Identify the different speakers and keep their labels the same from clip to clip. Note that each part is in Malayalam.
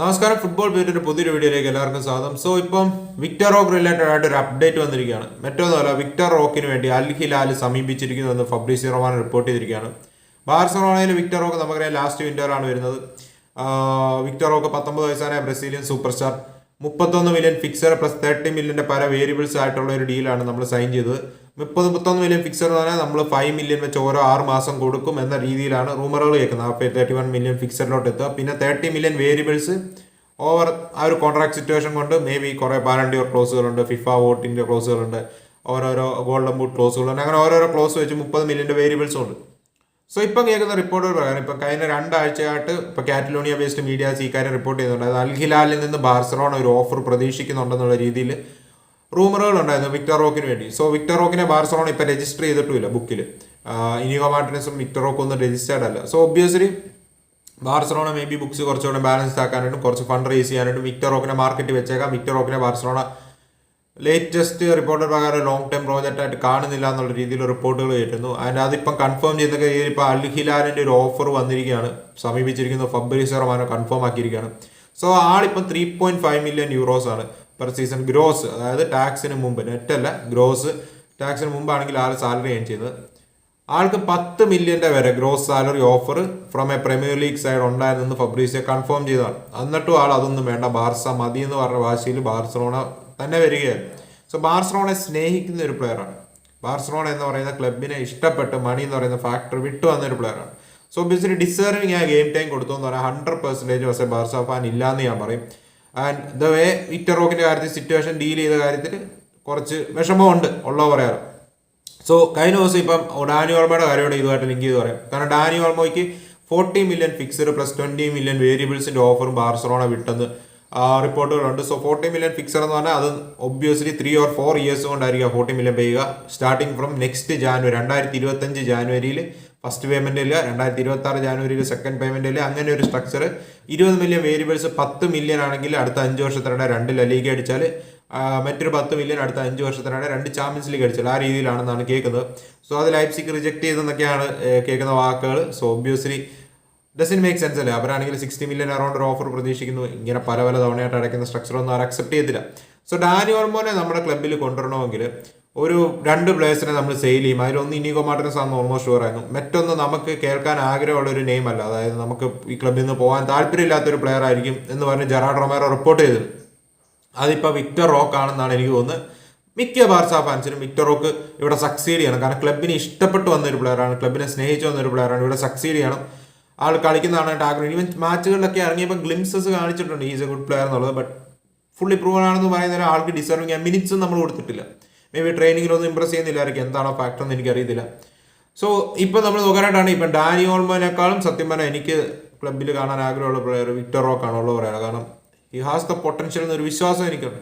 Speaker 1: നമസ്കാരം. ഫുട്ബോൾ പേരിന്റെ പുതിയൊരു വീഡിയോയിലേക്ക് എല്ലാവർക്കും സ്വാഗതം. സോ ഇപ്പം വിക്ടർ റോക്ക് റിലേറ്റഡ് ആയിട്ട് ഒരു അപ്ഡേറ്റ് വന്നിരിക്കുകയാണ്. മറ്റൊന്നുമല്ല വിക്ടർ റോക്കിന് വേണ്ടി അൽ ഹിലാൽ സമീപിച്ചിരിക്കുന്നു എന്ന് ഫബ്രീസി റൊമാൻ റിപ്പോർട്ട് ചെയ്തിരിക്കുകയാണ്. ബാർസലോണയിൽ വിക്ടർ റോക്ക് നമുക്കറിയാം ലാസ്റ്റ് ആണ് വരുന്നത്. വിക്ടർ റോക്ക് പത്തൊമ്പത് വയസ്സായ ബ്രസീലിയൻ സൂപ്പർ സ്റ്റാർ മുപ്പത്തൊന്ന് മില്യൺ ഫിക്സർ പ്ലസ് തേർട്ടി മില്യന്റെ പല വേരിയബിൾസ് ആയിട്ടുള്ള ഒരു ഡീലാണ് നമ്മൾ സൈൻ ചെയ്തത്. മുപ്പത് മുപ്പത്തൊന്ന് മില്യൺ ഫിക്സർ എന്ന് പറഞ്ഞാൽ നമ്മൾ ഫൈവ് മില്യൺ വെച്ച് ഓരോ ആറ് മാസം കൊടുക്കും എന്ന രീതിയിലാണ് റൂമറുകൾ കേൾക്കുന്നത്. അപ്പോൾ തേർട്ടി വൺ മില്യൺ ഫിക്സറിലോട്ട് എത്തുക. പിന്നെ തേർട്ടി മില്യൺ വേരിയബിൾസ് ഓവർ ആ ഒരു കോൺട്രാക്ട് സിറ്റുവേഷൻ കൊണ്ട് മേ ബി കുറേ പാരണ്ടിയർ ക്ലോസുകളുണ്ട് ഫിഫ വോട്ടിന്റെ ക്ലോസുകളുണ്ട് ഓരോരോ ഗോൾഡൻ ബൂട്ട് ക്ലോസുകളുണ്ട് അങ്ങനെ ഓരോരോ ക്ലോസ് വെച്ച് മുപ്പത് മില്യന്റെ വേരിയബിൾസും ഉണ്ട്. സോ ഇപ്പം കേൾക്കുന്ന റിപ്പോർട്ടുകൾ പ്രകാരം ഇപ്പം കഴിഞ്ഞ രണ്ടാഴ്ചയായിട്ട് ഇപ്പോൾ കാറ്റലോണിയ ബേസ്ഡ് മീഡിയാസ് ഈ കാര്യം റിപ്പോർട്ട് ചെയ്യുന്നുണ്ട്. അൽ ഹിലാലിൽ നിന്ന് ബാർസലോണ ഒരു ഓഫർ പ്രതീക്ഷിക്കുന്നുണ്ടെന്നുള്ള രീതിയിൽ റൂമറുകൾ ഉണ്ടായിരുന്നു വിക്ടർ റോക്കിന് വേണ്ടി. സോ വിക്ടർ റോക്കിനെ ബാർസലോണ ഇപ്പം രജിസ്റ്റർ ചെയ്തിട്ടുമില്ല ബുക്കിൽ ഇനിയോ മാർട്ടിനസും വിക്ടർ റോക്കും ഒന്നും രജിസ്റ്റേർഡ് അല്ല. So obviously Barcelona maybe books കുറച്ചുകൂടെ ബാലൻസ് ആക്കാനായിട്ടും കുറച്ച് ഫണ്ട് റേസ് ചെയ്യാനായിട്ടും വിക്ടർ റോക്കിനെ മാർക്കറ്റ് വെച്ചേക്കാം. വിക്ടർ റോക്കിനെ ബാർസലോണ ലേറ്റസ്റ്റ് റിപ്പോർട്ട് പ്രകാരം ലോങ് ടേം പ്രോജക്റ്റ് ആയിട്ട് കാണുന്നില്ല എന്നുള്ള രീതിയിൽ റിപ്പോർട്ടുകൾ കേട്ടിരുന്നു അതിന്റെ അതിപ്പം കൺഫേം ചെയ്ത രീതിയിൽ ഇപ്പോൾ അൽ ഹിലാലിന്റെ ഒരു ഓഫർ വന്നിരിക്കുകയാണ്. സമീപിച്ചിരിക്കുന്നത് ഫെബ്രുവരി ശതമാനം കൺഫേം ആക്കിയിരിക്കുകയാണ്. So ആളിപ്പം three point five million euros ആണ് പെർ സീസൺ ഗ്രോസ് അതായത് ടാക്സിന് മുമ്പ് നെറ്റ് അല്ല ഗ്രോസ് ടാക്സിന് മുമ്പാണെങ്കിൽ ആൾ സാലറി ഏൺ ചെയ്യുന്നത്. ആൾക്ക് പത്ത് മില്യന്റെ വരെ gross salary offer from a premier league side ഉണ്ടായിരുന്നെന്ന് ഫെബ്രീസിയെ കൺഫേം ചെയ്തതാണ്. എന്നിട്ടും ആൾ അതൊന്നും വേണ്ട. ബാർസ മതി എന്ന് പറഞ്ഞ വാശിയിൽ ബാർസലോണ തന്നെ വരികയാണ്. സോ ബാർസലോണെ സ്നേഹിക്കുന്ന ഒരു പ്ലെയറാണ് ബാർസലോണ എന്ന് പറയുന്ന ക്ലബിനെ ഇഷ്ടപ്പെട്ട് മണി എന്ന് പറയുന്ന ഫാക്ടർ വിട്ടു വന്ന ഒരു പ്ലെയറാണ് സോ ഒബിയസ്ലി ഡിസേർവിങ് ആ ഗെയിം ടൈം കൊടുത്തു എന്ന് പറയാം ഹൺഡ്രഡ് പെർസെന്റേജ് പക്ഷേ ബാർസ ഫാൻ ഇല്ലാന്ന് ഞാൻ പറയും. ആൻഡ് ദ വേ ഇറ്ററോക്കിന്റെ കാര്യത്തിൽ സിറ്റുവേഷൻ ഡീൽ ചെയ്ത കാര്യത്തിൽ കുറച്ച് വിഷമമുണ്ട് ഉള്ള പറയാറ്. സോ കഴിഞ്ഞ ദിവസം ഇപ്പം ഡാനി ഓർമ്മയുടെ കാര്യമാണ് ഇതുമായിട്ട് ലിങ്ക് ചെയ്ത് പറയാം. കാരണം ഡാനി ഓർമ്മയ്ക്ക് forty million fixed plus twenty million വേരിയബിൾസിന്റെ ഓഫറും ബാർസലോണ വിട്ടെന്ന് റിപ്പോർട്ടുകളുണ്ട്. സോ ഫോർട്ടി മില്യൺ ഫിക്സർ എന്ന് പറഞ്ഞാൽ അത് obviously three or four years കൊണ്ടായിരിക്കും ഫോർട്ടി മില്യൺ ചെയ്യുക സ്റ്റാർട്ടിങ് ഫ്രം നെക്സ്റ്റ് ജാനുവരി രണ്ടായിരത്തി ഇരുപത്തഞ്ച് ജാനുവരിയിൽ ഫസ്റ്റ് പേയ്മെന്റ് ഇല്ല രണ്ടായിരത്തി ഇരുപത്തി ആറ് ജാനുവരിയിൽ സെക്കൻഡ് പേയ്മെന്റ് ഇല്ല. അങ്ങനെ ഒരു സ്ട്രക്ചർ ഇരുപത് മില്യൺ വേരിയബിൾസ് പത്ത് മില്യൺ ആണെങ്കിൽ അടുത്ത അഞ്ച് വർഷത്തിനിടെ രണ്ട് ലലീഗ് അടിച്ചാൽ മറ്റൊരു പത്ത് മില്യൺ അടുത്ത അഞ്ച് വർഷത്തിനിടെ രണ്ട് ചാമ്പ്യൻസ് ലീഗ് അടിച്ചാൽ ആ രീതിയിലാണെന്നാണ് കേൾക്കുന്നത്. സോ അത് ലൈപ്സിക്ക് റിജക്ട് ചെയ്തെന്നൊക്കെയാണ് കേൾക്കുന്ന വാക്കുകൾ so obviously doesn't make sense അല്ലേ? അവരാണെങ്കിൽ സിക്സ്റ്റി മില്യൺ അറൗണ്ട് ഒരു ഓഫർ പ്രതീക്ഷിക്കുന്നു. ഇങ്ങനെ പല പല തവണയായിട്ട് അടയ്ക്കുന്ന സ്ട്രക്ചർ ഒന്നും അവർ അക്സെപ്റ്റ് ചെയ്തില്ല സോ ഡാനി ഓർമോനെ നമ്മുടെ ക്ലബിൽ കൊണ്ടുവരണമെങ്കിൽ ഒരു രണ്ട് പ്ലേയേഴ്സിനെ നമ്മൾ സെയിൽ ചെയ്യും. അതിലൊന്ന് ഇനിഗോ മാർട്ടിനസ് ആണെന്ന് ഓൾമോസ്റ്റ് ആയിരുന്നു. മറ്റൊന്ന് നമുക്ക് കേൾക്കാൻ ആഗ്രഹമുള്ള ഒരു നെയിം അല്ല. അതായത് നമുക്ക് ഈ ക്ലബിൽ നിന്ന് പോകാൻ താല്പര്യമില്ലാത്തൊരു പ്ലെയർ ആയിരിക്കും എന്ന് പറഞ്ഞ് ജെറാഡ് റൊമേറോ റിപ്പോർട്ട് ചെയ്തു. അതിപ്പോൾ വിക്ടർ റോക്ക് ആണെന്നാണ് എനിക്ക് തോന്നുന്നത്. മിക്ക ബാർസ ഫാൻസിനും വിക്ടർ റോക്ക് ഇവിടെ സക്സീഡ് ചെയ്യണം. കാരണം ക്ലബിനെ ഇഷ്ടപ്പെട്ട് വന്ന ഒരു പ്ലെയറാണ് ക്ലബിനെ സ്നേഹിച്ചു വന്ന ഒരു പ്ലെയറാണ് ഇവിടെ സക്സീഡ് ചെയ്യണം. ആൾ കളിക്കുന്നതാണ് ആഗ്രഹം. ഈവൻ മാച്ചുകളിലൊക്കെ ഇറങ്ങിയപ്പോൾ ഗ്ലിംസസ് കാണിച്ചിട്ടുണ്ട് ഈസ് എ ഗുഡ് പ്ലെയർ എന്നുള്ളത് ബട്ട് ഫുള്ളി പ്രൂവൺ ആണെന്ന് പറയുന്ന ആൾക്ക് ഡിസർവിങ് ആ മിനിറ്റ്സും നമ്മൾ കൊടുത്തിട്ടില്ല. മേ ബി ട്രെയിനിങ്ങിലൊന്നും ഇമ്പ്രസ് ചെയ്യുന്നില്ലായിരിക്കും എന്താണോ ഫാക്ടർ എന്ന് എനിക്കറിയത്തില്ല. സോ ഇപ്പം നമ്മൾ നോക്കാനായിട്ടാണ് ഇപ്പം ഡാനി ഓൾമോനേക്കാളും സത്യം പറഞ്ഞാൽ എനിക്ക് ക്ലബിൽ കാണാൻ ആഗ്രഹമുള്ള പ്ലെയർ വിക്ടർ റോക്ക് ആണുള്ള പറയാറ് കാരണം ഈ ഹാസ് ദ പൊട്ടൻഷ്യൽ എന്നൊരു വിശ്വാസം എനിക്കുണ്ട്.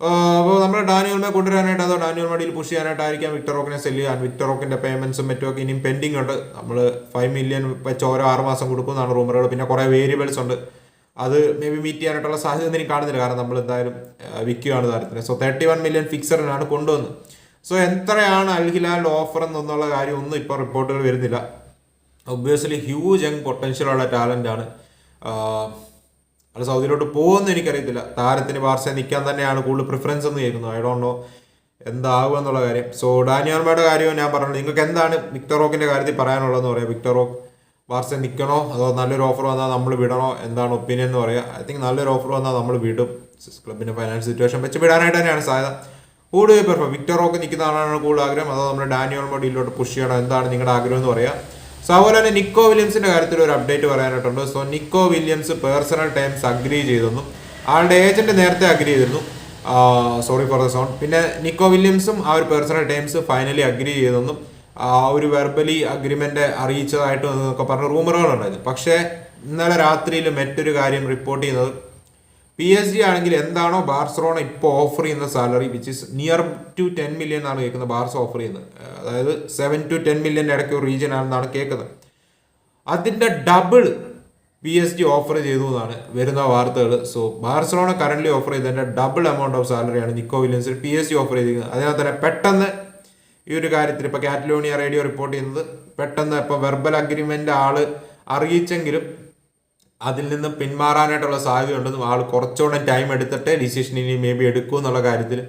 Speaker 1: അപ്പോൾ നമ്മൾ ഡാനിയോൾമെ കൊണ്ടുവരാനായിട്ട് അതോ ഡാനിയോൾ മടിയിൽ പുഷ് ചെയ്യാനായിട്ടായിരിക്കാം വിക്ടർ റോക്കിനെ സെല്ല് ചെയ്യാൻ വിക്ടർ റോക്കിന്റെ പേയ്മെന്റ്സും മറ്റുമൊക്കെ ഇനിയും പെൻഡിങ് ഉണ്ട്. നമ്മൾ ഫൈവ് മില്യൺ വെച്ച് ഓരോ ആറ് മാസം കൊടുക്കുമെന്നാണ് റൂമറുകൾ പിന്നെ കുറേ വേരിയബിൾസ് ഉണ്ട്. അത് മേ ബി മീറ്റ് ചെയ്യാനായിട്ടുള്ള സാധ്യത ഇനി കാണുന്നില്ല. കാരണം നമ്മൾ എന്തായാലും വിൽക്കുകയാണ് താരത്തിന് സോ തേർട്ടി വൺ മില്യൺ ഫിക്സറിനാണ് കൊണ്ടുവന്നത്. സോ എത്രയാണ് അൽ ഹിലാലിന്റെ ഓഫർ എന്നുള്ള കാര്യം ഒന്നും ഇപ്പോൾ റിപ്പോർട്ടുകൾ വരുന്നില്ല. ഒബ്വിയസ്ലി ഹ്യൂജ് യങ് പൊട്ടൻഷ്യൽ ഉള്ള ടാലന്റ് ആണ്. അത് സൗദിയിലോട്ട് പോകുമെന്ന് എനിക്കറിയത്തില്ല. താരത്തിന് ബാർസ നിൽക്കാൻ തന്നെയാണ് കൂടുതൽ പ്രിഫറൻസ് എന്ന് കേൾക്കുന്നത്. ഐ ഡോണ്ട് നോ എന്താകും എന്നുള്ള കാര്യം. സോ ഡാനിയോർമയുടെ കാര്യവും ഞാൻ പറഞ്ഞു നിങ്ങൾക്ക് എന്താണ് വിക്ടർ റോക്കിന്റെ കാര്യത്തിൽ പറയാനുള്ളതെന്ന് പറയാം. വിക്ടർ റോക്ക് ബാർസ നിൽക്കണോ അതോ നല്ലൊരു ഓഫർ വന്നാൽ നമ്മൾ വിടണോ? എന്താണ് ഒപ്പീനിയൻ എന്ന് പറയാം. ഐ തിങ്ക് നല്ലൊരു ഓഫർ വന്നാൽ നമ്മൾ വിടും. ക്ലബിന്റെ ഫൈനാൻഷ്യൽ സിറ്റുവേഷൻ വെച്ച് വിടാനായിട്ട് തന്നെയാണ് സാധ്യത. കൂടുതൽ പെർഫോം വിക്ടർ റോക്ക് നിൽക്കുന്നതാണ് കൂടുതൽ ആഗ്രഹം. അതോ നമ്മുടെ ഡാനിയോൾ ഡീലിലോട്ട് പുഷ് ചെയ്യണോ? എന്താണ് നിങ്ങളുടെ ആഗ്രഹം എന്ന് പറയാം. സോ അതുപോലെ തന്നെ നിക്കോ വില്യംസിന്റെ കാര്യത്തിൽ ഒരു update പറയാനായിട്ടുണ്ട്. So Nico Williams personal terms agree ചെയ്തിരുന്നു. ആളുടെ ഏജന്റ് നേരത്തെ അഗ്രി ചെയ്തിരുന്നു. സോറി ഫോർ ദ സൗണ്ട് പിന്നെ നിക്കോ വില്യംസും ആ ഒരു പേഴ്സണൽ ടൈംസ് ഫൈനലി അഗ്രി ചെയ്തിരുന്നു. ആ ഒരു വെർബലി അഗ്രിമെന്റ് അറിയിച്ചതായിട്ടും എന്നൊക്കെ പറഞ്ഞ റൂമറുകളുണ്ടായിരുന്നു പക്ഷേ ഇന്നലെ രാത്രിയിൽ മറ്റൊരു കാര്യം റിപ്പോർട്ട് ചെയ്യുന്നത് പി എസ് ജി ആണെങ്കിൽ എന്താണോ ബാർസറോണ ഇപ്പോൾ ഓഫർ ചെയ്യുന്ന salary which is near to ten million ആണ് കേൾക്കുന്നത് ബാർസ് ഓഫർ ചെയ്യുന്നത്. അതായത് സെവൻ ടു ടെൻ മില്യന്റെ ഇടയ്ക്ക് ഒരു റീജിയൻ ആണെന്നാണ് കേൾക്കുന്നത്. അതിന്റെ double P S G offer ചെയ്തു എന്നാണ് വരുന്ന വാർത്തകൾ. സോ ബാർസലോണ കറന്റ് ഓഫർ ചെയ്തതിന്റെ ഡബിൾ എമൗണ്ട് ഓഫ് സാലറിയാണ് നിക്കോ വില്യംസിൽ പി എസ് ജി ഓഫർ ചെയ്തിരിക്കുന്നത്. അതിനാൽ തന്നെ പെട്ടെന്ന് ഈ ഒരു കാര്യത്തിൽ ഇപ്പോൾ കാറ്റലോണിയ റേഡിയോ റിപ്പോർട്ട് ചെയ്യുന്നത് പെട്ടെന്ന് ഇപ്പോൾ വെർബൽ അഗ്രിമെന്റ് ആൾ അറിയിച്ചെങ്കിലും അതിൽ നിന്ന് പിന്മാറാനായിട്ടുള്ള സാധ്യതയുണ്ടെന്നും ആൾ കുറച്ചുകൂടെ ടൈം എടുത്തിട്ട് ഡിസിഷൻ ഇനി മേ ബി എടുക്കും എന്നുള്ള കാര്യത്തിൽ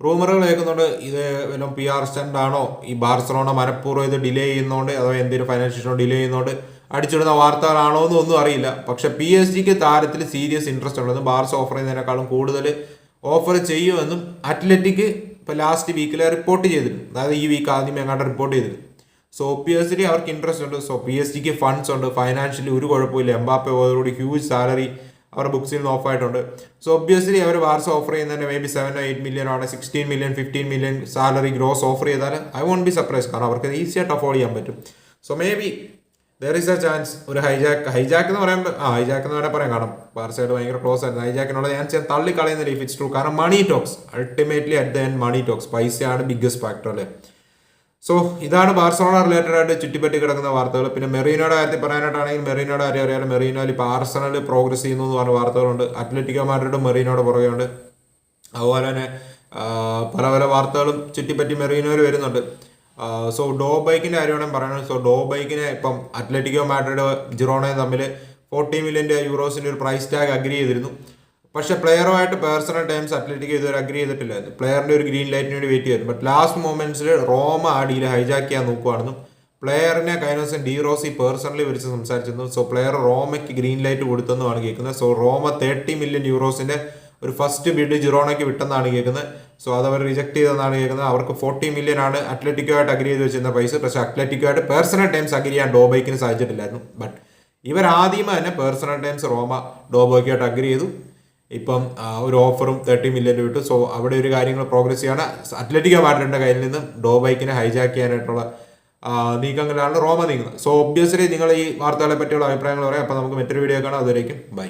Speaker 1: റൂമറുകൾ കേൾക്കുന്നുണ്ട്. ഇത് വല്ല പി ആർ സ്റ്റണ്ട് ആണോ? ഈ ബാർസലോണ മനഃപൂർവം ഇത് ഡിലേ ചെയ്യുന്നതുകൊണ്ട് അഥവാ എന്തെങ്കിലും ഫൈനാൻഷ്യൽ ഡിലേ ചെയ്യുന്നതുകൊണ്ട് അടിച്ചിടുന്ന വാർത്തകളാണോ എന്നും ഒന്നും അറിയില്ല. പക്ഷെ പി എസ് ജിക്ക് താരത്തിൽ സീരിയസ് ഇൻട്രസ്റ്റ് ഉണ്ടെന്നും ബാർസ് ഓഫർ ചെയ്യുന്നതിനേക്കാളും കൂടുതൽ ഓഫർ ചെയ്യുമെന്നും അത്ലറ്റിക് ഇപ്പോൾ ലാസ്റ്റ് വീക്കിൽ റിപ്പോർട്ട് ചെയ്തിരുന്നു. അതായത് ഈ വീക്ക് ആദ്യം എങ്ങാണ്ട് റിപ്പോർട്ട് ചെയ്തിരുന്നു. സോ പി എസ് ഡി അവർക്ക് ഇൻട്രസ്റ്റ് ഉണ്ട്. സോ പി എസ് ജിക്ക് ഫണ്ട്സ് ഉണ്ട്. ഫൈനാൻഷ്യലി ഒരു കുഴപ്പമില്ല എംബാപ്പെ പോയതോടുകൂടി ഹ്യൂജ് സാലറി അവരുടെ ബുക്സിൽ നിന്ന് ഓഫ് ആയിട്ടുണ്ട്. സോ ഒബ്വിയസ്ലി അവർ വാർസ് ഓഫർ ചെയ്യുന്നതിന് maybe seven eight million ആണ്. Sixteen million fifteen million salary gross offer ചെയ്താൽ ഐ വോണ്ട് ബി സർപ്രൈസ് കാരണം അവർക്ക് ഈസി ആയിട്ട് അഫോർഡ് ചെയ്യാൻ പറ്റും. So maybe there is a chance ഒരു ഹൈജാക്ക് ഹൈജാക്ക് എന്ന് പറയുമ്പോൾ ആ ഹൈജാക്ക് എന്ന് വേണമെങ്കിൽ പറയാം. കാരണം ബാർസൈഡ് ഭയങ്കര ക്ലോസ് ആയിരുന്നു. ഹൈജാക്കിനുള്ള ചാൻസ് ഞാൻ തള്ളി കളയുന്നില്ല ഇഫ് ഇറ്റ്സ് ട്രൂ കാരണം money talks ultimately at the end money talks പൈസയാണ് ബിഗ്ഗസ്റ്റ് ഫാക്ടർ അല്ലേ? സോ ഇതാണ് ബാർസലോണ റിലേറ്റഡ് ആയിട്ട് ചുറ്റിപ്പറ്റി കിടക്കുന്ന വാർത്തകൾ. പിന്നെ മെറീനോയുടെ കാര്യത്തിൽ പറയാനായിട്ടാണെങ്കിൽ മെറീനോയുടെ കാര്യം അറിയാം മെറീനോയിൽ ഇപ്പോൾ ആർസണൽ പ്രോഗ്രസ് ചെയ്യുന്നു എന്ന് പറഞ്ഞ വാർത്തകളുണ്ട്. അത്ലറ്റിക്കോ മാഡ്രിഡ് മെറീനോയുടെ പുറകെയുണ്ട്. അതുപോലെ തന്നെ പല പല വാർത്തകളും ചുറ്റിപ്പറ്റി മെറീനോയിൽ വരുന്നുണ്ട്. സോ ഡോ ബൈക്കിന്റെ കാര്യമാണ് പറയുന്നത് സോ ഡോ ബൈക്കിനെ ഇപ്പം അത്ലറ്റിക്കോ മാഡ്രിഡ് ജിറോണയും തമ്മിൽ ഫോർട്ടി മില്യന്റെ യൂറോസിന്റെ ഒരു പ്രൈസ് ടാഗ് അഗ്രി ചെയ്തിരുന്നു. പക്ഷേ പ്ലെയറുമായിട്ട് പേഴ്സണൽ ടൈംസ് അത്ലറ്റിക് ഇതുവരെ അഗ്രി ചെയ്തിട്ടില്ലായിരുന്നു. പ്ലെയറിന്റെ ഒരു ഗ്രീൻ ലൈറ്റിന് വേണ്ടി വെയിറ്റ് ചെയ്തു ബട്ട് ലാസ്റ്റ് മൊമെന്റ്സിൽ റോമ ആ ഡീൽ ഹൈജാക്ക് ചെയ്യാൻ നോക്കുവാണെന്നും പ്ലെയറിനെ കഴിഞ്ഞ ദിവസം ഡി റോസി പേഴ്സണലി വിളിച്ച് സംസാരിച്ചിരുന്നു സോ പ്ലെയർ റോമയ്ക്ക് ഗ്രീൻ ലൈറ്റ് കൊടുത്തെന്നുമാണ് കേൾക്കുന്നത്. സോ റോമ തേർട്ടി മില്യൺ യൂറോസിന്റെ ഒരു ഫസ്റ്റ് ബിഡ് ജിറോണയ്ക്ക് വിട്ടെന്നാണ് കേൾക്കുന്നത്. സോ അത് അവർ റിജക്ട് ചെയ്തെന്നാണ് കേൾക്കുന്നത്. അവർക്ക് ഫോർട്ടി മില്യൺ ആണ് അത്ലറ്റിക്കോ ആയിട്ട് അഗ്രി ചെയ്ത് വെച്ചിരുന്ന പൈസ. പക്ഷേ അത്ലറ്റിക്കോ ആയിട്ട് പേഴ്സണൽ ടൈംസ് അഗ്രി ചെയ്യാൻ ഡോബൈക്കിന് സാധിച്ചിട്ടില്ലായിരുന്നു. ബട്ട് ഇവർ ആദ്യമേ തന്നെ പേഴ്സണൽ ടൈംസ് റോമ ഡോബോയ്ക്കായിട്ട് അഗ്രി ചെയ്തു. ഇപ്പം ഒരു ഓഫറും തേർട്ടി മില്യൺ വിട്ടു സോ അവിടെ ഒരു കാര്യങ്ങൾ പ്രോഗ്രസ് ചെയ്യാണ്. അത്ലറ്റിക് മാഡ്രിഡിന്റെ കയ്യിൽ നിന്ന്. ഡോ ബൈക്കിനെ ഹൈജാക്ക് ചെയ്യാനായിട്ടുള്ള നീക്കങ്ങളിലാണ് റോമ നീങ്ങുന്നത്. സോ ഒബ്വിയസ്ലി നിങ്ങൾ ഈ വാർത്തകളെ പറ്റിയുള്ള അഭിപ്രായങ്ങൾ പറയാം. അപ്പോൾ നമുക്ക് മറ്റൊരു വീഡിയോ കാണാം. അതുവരേക്കും ബൈ